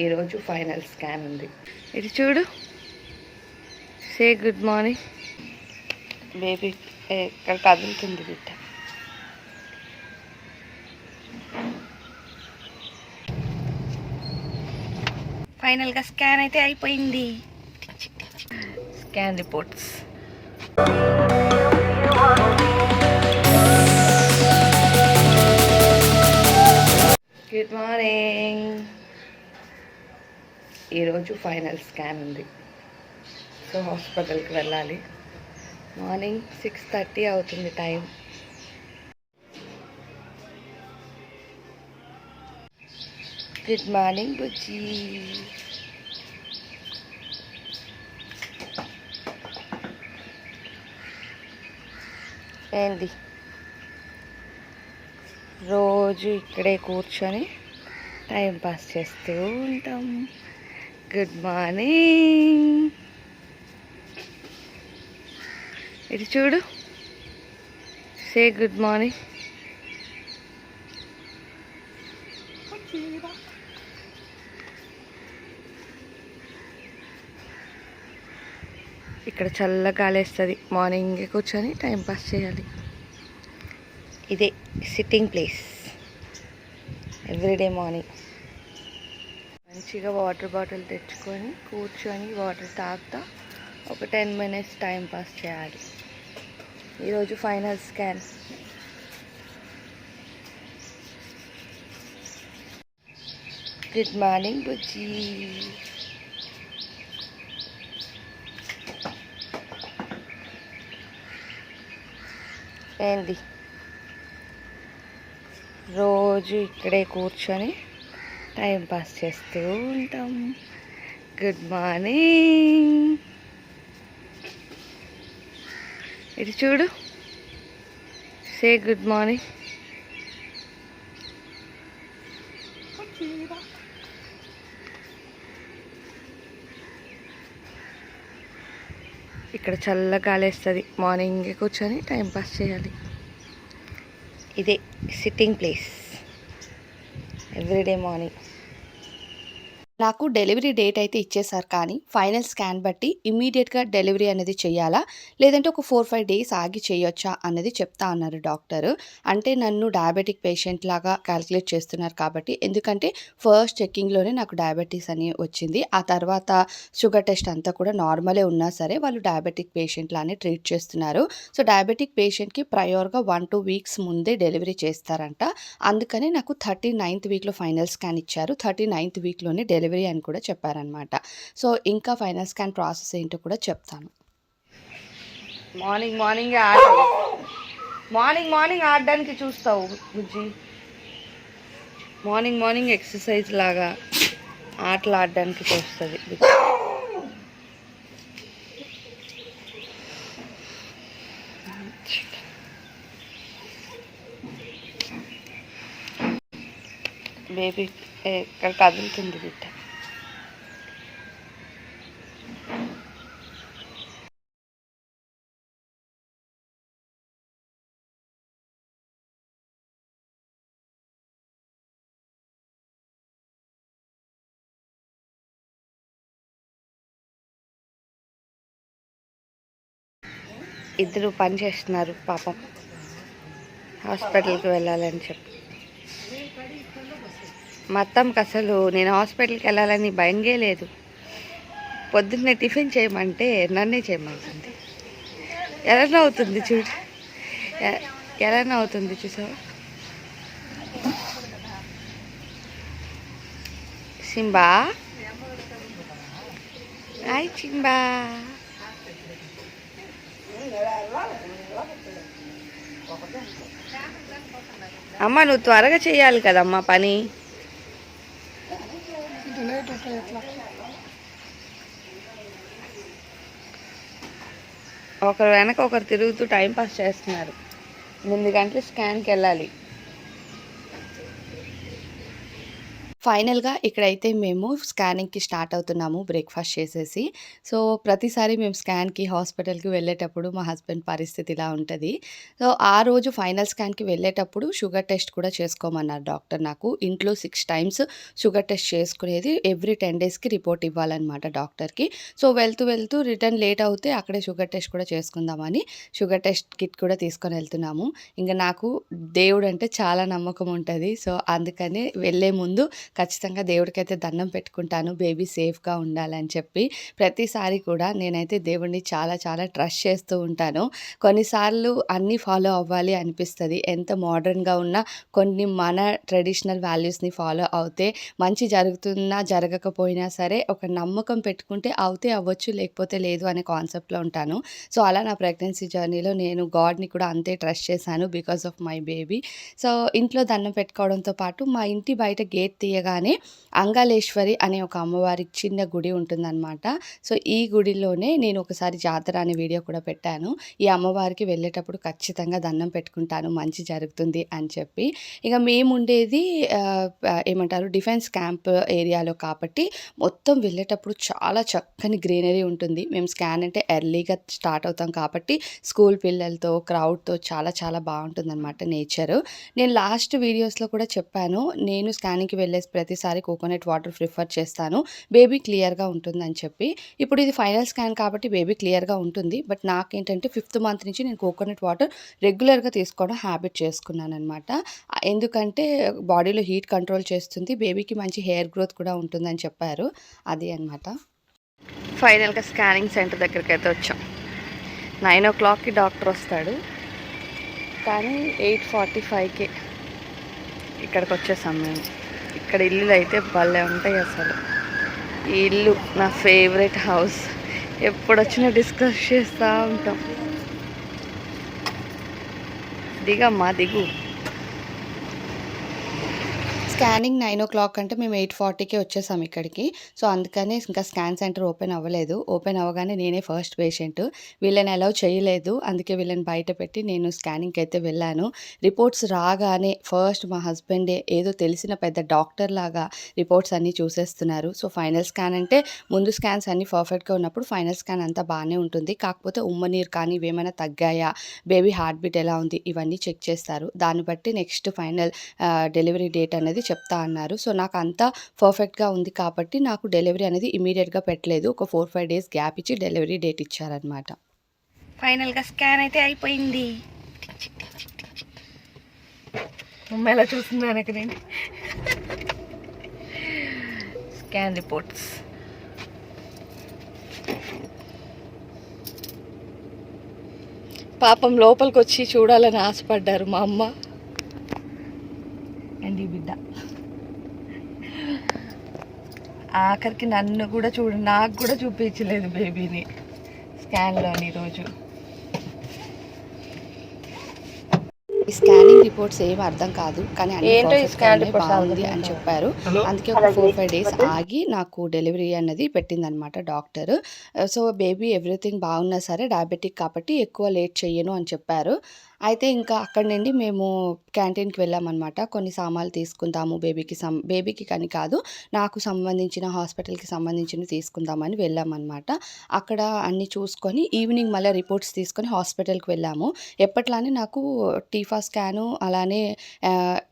ఈరోజు final scan ఉంది. ఇది చూడు. Say good morning. బేబీ ఇక్కడ కదులుతుంది బిడ్డ. ఫైనల్గా స్కాన్ అయితే అయిపోయింది. Scan reports. గుడ్ మార్నింగ్ ఈరోజు ఫైనల్ స్కాన్ ఉంది. సో హాస్పిటల్కి వెళ్ళాలి. మార్నింగ్ సిక్స్ థర్టీ అవుతుంది టైం. గుడ్ మార్నింగ్ బుజ్జి. ఏంది? రోజు ఇక్కడే కూర్చొని టైం పాస్ చేస్తూ ఉంటాం. Good morning. ఇది చూడు. Say good morning. ఇక్కడ చల్ల గాలి వేస్తుంది. మార్నింగ్ కూర్చొని టైం పాస్ చేయాలి. ఇదే సిట్టింగ్ ప్లేస్. Everyday morning. మంచిగా వాటర్ బాటిల్ తెచ్చుకొని కూర్చొని వాటర్ తాగుతా. ఒక టెన్ మినిట్స్ టైం పాస్ చేయాలి. ఈరోజు ఫైనల్ స్కాన్. గుడ్ మార్నింగ్ బుజ్జి. ఏంది? రోజు ఇక్కడే కూర్చొని టైం పాస్ చేస్తూ ఉంటాం. గుడ్ మార్నింగ్ ఇది చూడు. సే గుడ్ మార్నింగ్ ఇక్కడ చల్ల గాలి వేస్తుంది. మార్నింగ్ కూర్చొని టైం పాస్ చేయాలి. ఇదే సిట్టింగ్ ప్లేస్ ఎవ్రీడే మార్నింగ్ నాకు డెలివరీ డేట్ అయితే ఇచ్చేసారు కానీ ఫైనల్ స్కాన్ బట్టి ఇమ్మీడియట్గా డెలివరీ అనేది చేయాలా? లేదంటే ఒక ఫోర్ ఫైవ్ డేస్ ఆగి చేయొచ్చా? అన్నది చెప్తా అన్నారు డాక్టర్. అంటే నన్ను డయాబెటిక్ పేషెంట్ లాగా క్యాలిక్యులేట్ చేస్తున్నారు కాబట్టి ఎందుకంటే ఫస్ట్ చెక్కింగ్లోనే నాకు డయాబెటీస్ అని వచ్చింది. ఆ తర్వాత షుగర్ టెస్ట్ అంతా కూడా నార్మలే ఉన్నా సరే వాళ్ళు డయాబెటిక్ పేషెంట్ లానే ట్రీట్ చేస్తున్నారు. సో డయాబెటిక్ పేషెంట్కి ప్రయోర్గా వన్ టూ వీక్స్ ముందే డెలివరీ చేస్తారంట. అందుకనే నాకు థర్టీ నైన్త్ వీక్లో ఫైనల్ స్కాన్ ఇచ్చారు. థర్టీ నైన్త్ వీక్లోనే డెలివరీ డెలివరీ అని కూడా చెప్పారనమాట సో ఇంకా ఫైనల్ స్కాన్ ప్రాసెస్ ఏంటో కూడా చెప్తాను. మార్నింగ్ మార్నింగ్ ఆడ మార్నింగ్ మార్నింగ్ ఆడడానికి చూస్తావు బుజ్జి. మార్నింగ్ మార్నింగ్ ఎక్సర్సైజ్ లాగా ఆటలు ఆడడానికి చూస్తుంది బేబీ. ఇక్కడ కదులుతుంది బిడ్డ ఇద్దరు పని చేస్తున్నారు పాపం. హాస్పిటల్కి వెళ్ళాలని చెప్పి. మా అత్తమ్మకి అసలు నేను హాస్పిటల్కి వెళ్ళాలని భయంగే లేదు. పొద్దున్నే టిఫిన్ చేయమంటే నన్నే చేయమంటుంది. ఎలా అవుతుంది చూడు. ఎలా అవుతుంది చూసావా? సింబా? Hi Simba. అమ్మ నువ్వు త్వరగా చేయాలి కదమ్మా పని. ఒకరు వెనక ఒకరు తిరుగుతూ టైం పాస్ చేస్తున్నారు. ఎనిమిది గంటలు స్కాన్కి వెళ్ళాలి. ఫైనల్‌గా ఇక్కడైతే మేము స్కానింగ్‌కి స్టార్ట్ అవుతున్నాము బ్రేక్‌ఫాస్ట్ చేసేసి. సో, ప్రతిసారి మేము స్కాన్‌కి, హాస్పిటల్‌కి వెళ్ళేటప్పుడు మా హస్బెండ్ పరిస్థితి ఇలా ఉంటుంది సో, ఆ రోజు ఫైనల్ స్కాన్‌కి వెళ్ళేటప్పుడు షుగర్ టెస్ట్ కూడా చేసుకోమన్నారు డాక్టర్ నాకు. ఇంట్లో సిక్స్ టైమ్స్ షుగర్ టెస్ట్ చేసుకునేది ఎవ్రీ 10 డేస్‌కి రిపోర్ట్ ఇవ్వాలనమాట డాక్టర్‌కి. సో, వెళ్తూ వెళ్తూ రిటర్న్ లేట్ అవుతే అక్కడే షుగర్ టెస్ట్ కూడా చేసుకుందామని షుగర్ టెస్ట్ కిట్ కూడా తీసుకొని వెళ్తున్నాము. ఇంకా నాకు దేవుడు అంటే చాలా నమ్మకం ఉంటుంది సో, అందుకని వెళ్ళే ముందు ఖచ్చితంగా దేవుడికైతే దండం పెట్టుకుంటాను. బేబీ సేఫ్‌గా ఉండాలని చెప్పి. ప్రతిసారి కూడా నేనైతే దేవుడిని చాలా చాలా ట్రస్ట్ చేస్తూ ఉంటాను. కొన్నిసార్లు అన్నీ ఫాలో అవ్వాలి అనిపిస్తుంది ఎంత మోడర్న్‌గా ఉన్నా కొన్ని మన ట్రెడిషనల్ వాల్యూస్‌ని ఫాలో అవుతే మంచి జరుగుతున్నా, జరగకపోయినా సరే ఒక నమ్మకం పెట్టుకుంటే అవుతే అవ్వచ్చు, లేకపోతే లేదు అనే కాన్సెప్ట్‌లో ఉంటాను. సో, అలా నా ప్రెగ్నెన్సీ జర్నీలో నేను గాడ్‌ని కూడా అంతే ట్రస్ట్ చేశాను because of my baby. So, ఇంట్లో దండం పెట్టుకోవడంతో పాటు మా ఇంటి బయట గేట్ తీయగానే అంగాలేశ్వరి అనే ఒక అమ్మవారి చిన్న గుడి ఉంటుందన్నమాట సో, ఈ గుడిలోనే నేను ఒకసారి జాతర అనే వీడియో కూడా పెట్టాను. ఈ అమ్మవారికి వెళ్ళేటప్పుడు ఖచ్చితంగా దండం పెట్టుకుంటాను మంచి జరుగుతుంది అని చెప్పి. ఇక మేముండేది ఏమంటారు డిఫెన్స్ క్యాంప్ ఏరియాలో కాబట్టి మొత్తం వెళ్ళేటప్పుడు చాలా చక్కని గ్రీనరీ ఉంటుంది. మేము స్కాన్ అంటే ఎర్లీగా స్టార్ట్ అవుతాం కాబట్టి స్కూల్ పిల్లలతో, క్రౌడ్‌తో చాలా చాలా బావుంటుందనమాట నేచరు. నేను లాస్ట్ వీడియోస్‌లో కూడా చెప్పాను. నేను స్కానింగ్‌కి వెళ్ళే ప్రతిసారి కోకోనట్ వాటర్ ప్రిఫర్ చేస్తాను. బేబీ క్లియర్‌గా ఉంటుందని చెప్పి. ఇప్పుడు ఇది ఫైనల్ స్కాన్ కాబట్టి బేబీ క్లియర్‌గా ఉంటుంది. బట్ నాకేంటంటే ఫిఫ్త్ మంత్ నుంచి నేను కోకోనట్ వాటర్ రెగ్యులర్‌గా తీసుకోవడం హ్యాబిట్ చేసుకున్నాను అనమాట ఎందుకంటే బాడీలో హీట్ కంట్రోల్ చేస్తుంది. బేబీకి మంచి హెయిర్ గ్రోత్ కూడా ఉంటుందని చెప్పారు. అది అనమాట. ఫైనల్‌గా స్కానింగ్ సెంటర్ దగ్గరికైతే వచ్చాం. 9:00కి డాక్టర్ వస్తాడు. కానీ 8:45కే ఇక్కడికి వచ్చేసాం మేము. ఇక్కడ ఇల్లులు అయితే భలే ఉంటాయి అసలు. ఈ ఇల్లు నా ఫేవరెట్ హౌస్. ఎప్పుడొచ్చినా డిస్కస్ చేస్తూ ఉంటాం. దిగమ్మా దిగు. స్కానింగ్ 9:00 అంటే మేము 8:40కే వచ్చేసాం ఇక్కడికి. సో, అందుకనే ఇంకా స్కాన్ సెంటర్ ఓపెన్ అవ్వలేదు. ఓపెన్ అవ్వగానే నేనే ఫస్ట్ పేషెంట్. వీళ్ళని అలౌ చేయలేదు. అందుకే వీళ్ళని బయట పెట్టి నేను అయితే వెళ్ళాను. రిపోర్ట్స్ రాగానే ఫస్ట్ మా హస్బెండే ఏదో తెలిసిన పెద్ద డాక్టర్ లాగా రిపోర్ట్స్ అన్నీ చూసేస్తున్నారు. సో, ఫైనల్ స్కాన్ అంటే ముందు స్కాన్స్ అన్నీ పర్ఫెక్ట్‌గా ఉన్నప్పుడు ఫైనల్ స్కాన్ అంతా బాగానే ఉంటుంది. కాకపోతే ఉమ్మనీరు కానీ ఇవేమైనా తగ్గాయా, బేబీ హార్ట్ బీట్ ఎలా ఉంది ఇవన్నీ చెక్ చేస్తారు. దాన్ని బట్టి నెక్స్ట్ ఫైనల్ డెలివరీ డేట్ అనేది చెప్తా అన్నారు. సో, నాకంతా పర్ఫెక్ట్‌గా ఉంది కాబట్టి నాకు డెలివరీ అనేది ఇమ్మీడియేట్‌గా పెట్టలేదు. ఒక 4, 5 డేస్ గ్యాప్ ఇచ్చి డెలివరీ డేట్ ఇచ్చారనమాట. ఫైనల్‌గా స్కాన్ అయితే అయిపోయింది. ఎలా చూస్తుందో వెనక నుండి. Scan reports. పాపం లోపలికొచ్చి చూడాలని ఆశపడ్డారు మా అమ్మ. అండ్ బిడ్డ. ఆఖరికి నన్ను కూడా చూడు నాకు కూడా చూపించలేదు బేబీని స్కాన్‌లోని ఈరోజు. ఈ స్కానింగ్ రిపోర్ట్స్ ఏమి అర్థం కాదు. కానీ ఏంటో ఈ స్కాన్ బాగుంది అని. చెప్పారు. అందుకే ఒక 4, 5 డేస్ ఆగి నాకు డెలివరీ అనేది పెట్టిందనమాట డాక్టరు. సో, బేబీ ఎవ్రీథింగ్ బాగున్నా సరే డయాబెటిక్ కాబట్టి ఎక్కువ లేట్ చెయ్యను అని చెప్పారు. అయితే ఇంకా అక్కడి నుండి మేము క్యాంటీన్‌కి వెళ్ళామన్నమాట కొన్ని సామాన్లు తీసుకుందాము బేబీకి సం బేబీకి కానీ కాదు నాకు సంబంధించిన హాస్పిటల్‌కి సంబంధించినవి తీసుకుందామని వెళ్ళామన్నమాట అక్కడ అన్నీ చూసుకొని ఈవినింగ్ మళ్ళీ రిపోర్ట్స్ తీసుకొని హాస్పిటల్‌కి వెళ్ళాము. ఎప్పట్లానే నాకు టీఫా స్కాను అలానే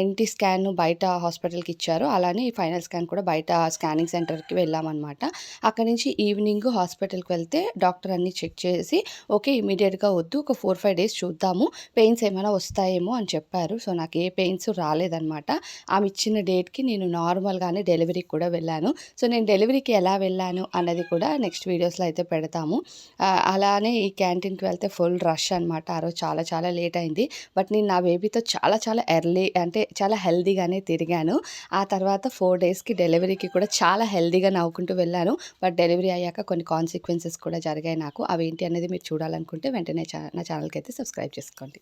ఎన్‌టీ స్కాన్ బయట హాస్పిటల్‌కి ఇచ్చారు. అలానే ఫైనల్ స్కాన్ కూడా బయట స్కానింగ్ సెంటర్‌కి వెళ్ళామన్నమాట అక్కడి నుంచి ఈవినింగ్ హాస్పిటల్‌కి వెళ్తే డాక్టర్ అన్నీ చెక్ చేసి ఓకే ఇమీడియట్గా వద్దు ఒక 4, 5 డేస్ చూద్దాము. పెయిన్స్ ఏమైనా వస్తాయేమో అని చెప్పారు. సో, నాకు ఏ పెయిన్స్ రాలేదనమాట. ఆమె ఇచ్చిన డేట్‌కి నేను నార్మల్‌గానే డెలివరీకి కూడా వెళ్ళాను. సో, నేను డెలివరీకి ఎలా వెళ్ళాను అన్నది కూడా నెక్స్ట్ వీడియోస్‌లో అయితే పెడతాము. అలానే ఈ క్యాంటీన్‌కి వెళ్తే ఫుల్ రష్ అనమాట. ఆ రోజు చాలా చాలా లేట్ అయింది. బట్ నేను నా బేబీతో చాలా చాలా ఎర్లీ అంటే చాలా హెల్తీగానే తిరిగాను. ఆ తర్వాత ఫోర్ డేస్‌కి డెలివరీకి కూడా చాలా హెల్దీగా నవ్వుకుంటూ వెళ్ళాను. బట్ డెలివరీ అయ్యాక కొన్ని కాన్సిక్వెన్సెస్ కూడా జరిగాయి నాకు. అవేంటి అనేది మీరు చూడాలనుకుంటే వెంటనే నా ఛానల్‌కి అయితే సబ్స్క్రైబ్ చేసుకోండి.